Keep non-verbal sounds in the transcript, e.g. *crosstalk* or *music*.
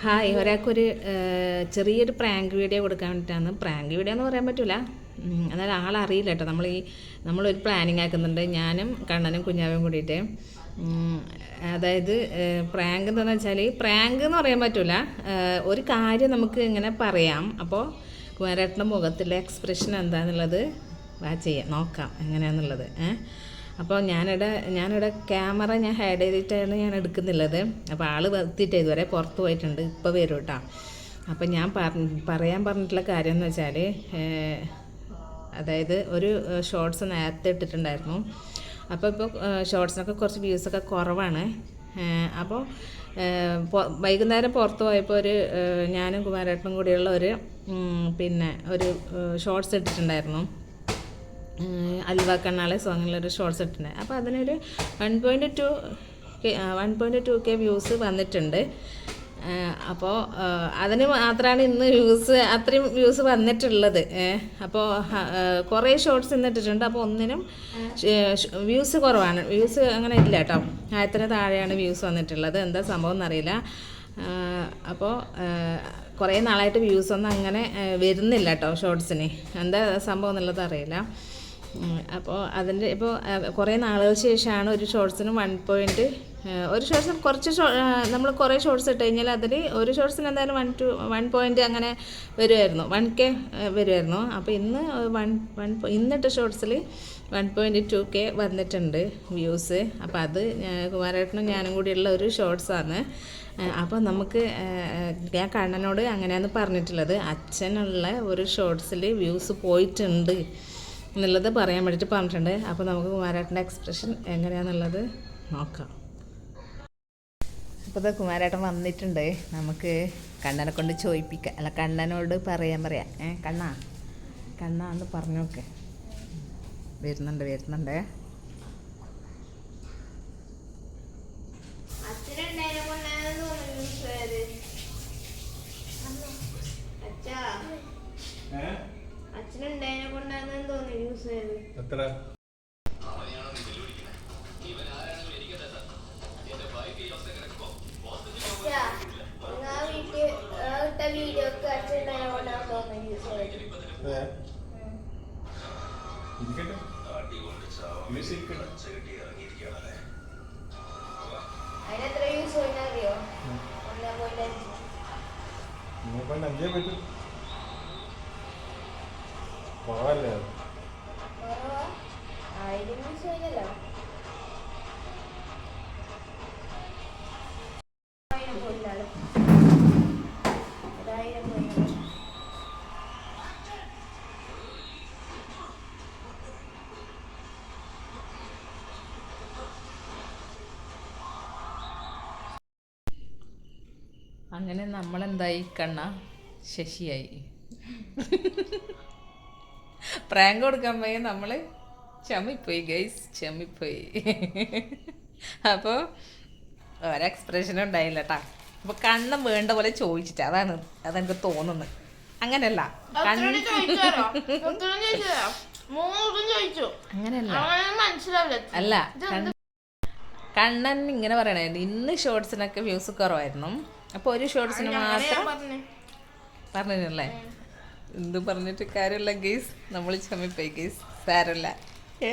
Hi ഒരാൾക്കൊരു ചെറിയൊരു prank video കൊടുക്കാൻ വേണ്ടിയിട്ടാണ്. പ്രാങ്ക് വീഡിയോ എന്ന് പറയാൻ പറ്റില്ല എന്നാൽ ആളറിയില്ല കേട്ടോ. നമ്മൾ ഈ നമ്മളൊരു പ്ലാനിങ് ആക്കുന്നുണ്ട്. ഞാനും കണ്ണനും കുഞ്ഞാവും കൂടിയിട്ട്. അതായത് പ്രാങ്ക് എന്താണെന്ന് വെച്ചാൽ പ്രാങ്ക് എന്ന് പറയാൻ പറ്റില്ല ഒരു കാര്യം നമുക്ക് ഇങ്ങനെ പറയാം. അപ്പോൾ കുമാരേട്ടന്റെ മുഖത്തിലെ എക്സ്പ്രഷൻ എന്താണെന്നുള്ളത് വാ ചെയ്യാം. നോക്കാം എങ്ങനെയാണെന്നുള്ളത് ഏഹ് അപ്പോൾ ഞാനിവിടെ ഞാനിവിടെ ക്യാമറ ഞാൻ ഹൈഡ് ചെയ്തിട്ടാണ് ഞാൻ എടുക്കുന്നുള്ളത്. അപ്പോൾ ആൾ എത്തിയിട്ട് ഇതുവരെ പുറത്ത് പോയിട്ടുണ്ട്. ഇപ്പോൾ വരും കേട്ടോ അപ്പോൾ ഞാൻ പറയാൻ പറഞ്ഞിട്ടുള്ള കാര്യം എന്ന് വെച്ചാൽ അതായത് ഒരു ഷോർട്സ് നേരത്തെ ഇട്ടിട്ടുണ്ടായിരുന്നു. അപ്പോൾ ഇപ്പോൾ ഷോർട്സിനൊക്കെ കുറച്ച് വ്യൂസൊക്കെ കുറവാണ്. അപ്പോൾ വൈകുന്നേരം പുറത്ത് പോയപ്പോൾ ഒരു ഞാനും കുമാരേട്ടനും കൂടിയുള്ള ഒരു പിന്നെ ഒരു ഷോർട്സ് ഇട്ടിട്ടുണ്ടായിരുന്നു. അൽവ കണ്ണാളെ സോങ്ങിലൊരു ഷോർട്സ് ഇട്ടിട്ടുണ്ട് അപ്പോൾ അതിനൊരു one point two one point two K views വന്നിട്ടുണ്ട്. അപ്പോൾ അതിന് മാത്രമാണ് ഇന്ന് വ്യൂസ് അത്രയും വ്യൂസ് വന്നിട്ടുള്ളത്. അപ്പോൾ കുറേ ഷോർട്സ് ഇന്ന് ഇട്ടിട്ടുണ്ട്. അപ്പോൾ ഒന്നിനും വ്യൂസ് കുറവാണ്. വ്യൂസ് അങ്ങനെ ഇല്ല കേട്ടോ ആയിരത്തിന് താഴെയാണ് വ്യൂസ് വന്നിട്ടുള്ളത്? എന്താ സംഭവം എന്നറിയില്ല. അപ്പോൾ കുറേ നാളായിട്ട് വ്യൂസ് ഒന്നും അങ്ങനെ വരുന്നില്ല കേട്ടോ ഷോർട്സിന് എന്താ സംഭവം എന്നുള്ളത് അറിയില്ല. അപ്പോൾ അതിന്റെ ഇപ്പോൾ കുറേ നാളുകൾക്ക് ശേഷമാണ് ഒരു ഷോർട്സിന് വൺ പോയിന്റ് ഒരു ഷോർട്സിന് കുറച്ച് നമ്മൾ കുറേ ഷോർട്സ് ഇട്ട് കഴിഞ്ഞാൽ അതിൽ ഒരു ഷോർട്സിന് എന്തായാലും വൺ ടു വൺ പോയിന്റ് അങ്ങനെ വരുമായിരുന്നു വൺ കെ വരുമായിരുന്നു അപ്പോൾ ഇന്ന് വൺ വൺ ഇന്നിട്ട ഷോർട്സിൽ വൺ പോയിന്റ് ടു കെ വന്നിട്ടുണ്ട് വ്യൂസ്. അപ്പോൾ അത് കുമാരേട്ടനും ഞാനും കൂടിയുള്ള ഒരു ഷോർട്സാണ്. അപ്പോൾ നമുക്ക് ഞാൻ കണ്ണനോട് അങ്ങനെയാണ് പറഞ്ഞിട്ടുള്ളത്. അച്ഛനുള്ള ഒരു ഷോർട്സിൽ വ്യൂസ് പോയിട്ടുണ്ട്. എന്നുള്ളത് പറയാൻ വേണ്ടിയിട്ട് പറഞ്ഞിട്ടുണ്ട്. അപ്പോൾ നമുക്ക് കുമാരേട്ടന്റെ എക്സ്പ്രഷൻ എങ്ങനെയാണെന്നുള്ളത് നോക്കാം. അപ്പോൾ കുമാരേട്ടൻ വന്നിട്ടുണ്ട്. നമുക്ക് കണ്ണനെ കൊണ്ട് ചോദിപ്പിക്കാം അല്ല കണ്ണനോട് പറയാൻ പറയാം. ഏ കണ്ണാ? കണ്ണാന്ന് പറഞ്ഞു നോക്ക് വരുന്നുണ്ട് വരുന്നുണ്ട്. പോയിന്റ് അഞ്ച്. പറ്റും. അത്? പോയില്ലല്ലോ അങ്ങനെ നമ്മളെന്തായി കണ്ണ? ശശിയായി. *laughs* പ്രാങ്ക് കൊടുക്കാൻ പോയി നമ്മൾ ചമ്മിപ്പോയി ഗൈസ് ചമ്മിപ്പോയി *laughs* അപ്പോൾ ഒരു എക്സ്പ്രഷനും ഉണ്ടായില്ല കേട്ടാ അപ്പോൾ കണ്ണം വേണ്ട പോലെ ചോദിച്ചിട്ട് അതാണ് അതെനിക്ക് തോന്നുന്നത്. അങ്ങനല്ല. *laughs* അങ്ങനല്ല. അല്ല കണ്ണ് കണ്ണൻ ഇങ്ങനെ പറയണേ ഇന്ന് ഷോർട്സിനൊക്കെ വ്യൂസ് കുറവായിരുന്നു. അപ്പോൾ ഒരു ഷോർട്സിന് മാത്രം പറഞ്ഞേ. പറഞ്ഞല്ലേ എന്ത് പറഞ്ഞിട്ട് കാര്യമില്ല ഗീസ് നമ്മൾ ചമ്മിപ്പോയി ഗീസ് സാരമില്ല. ഏ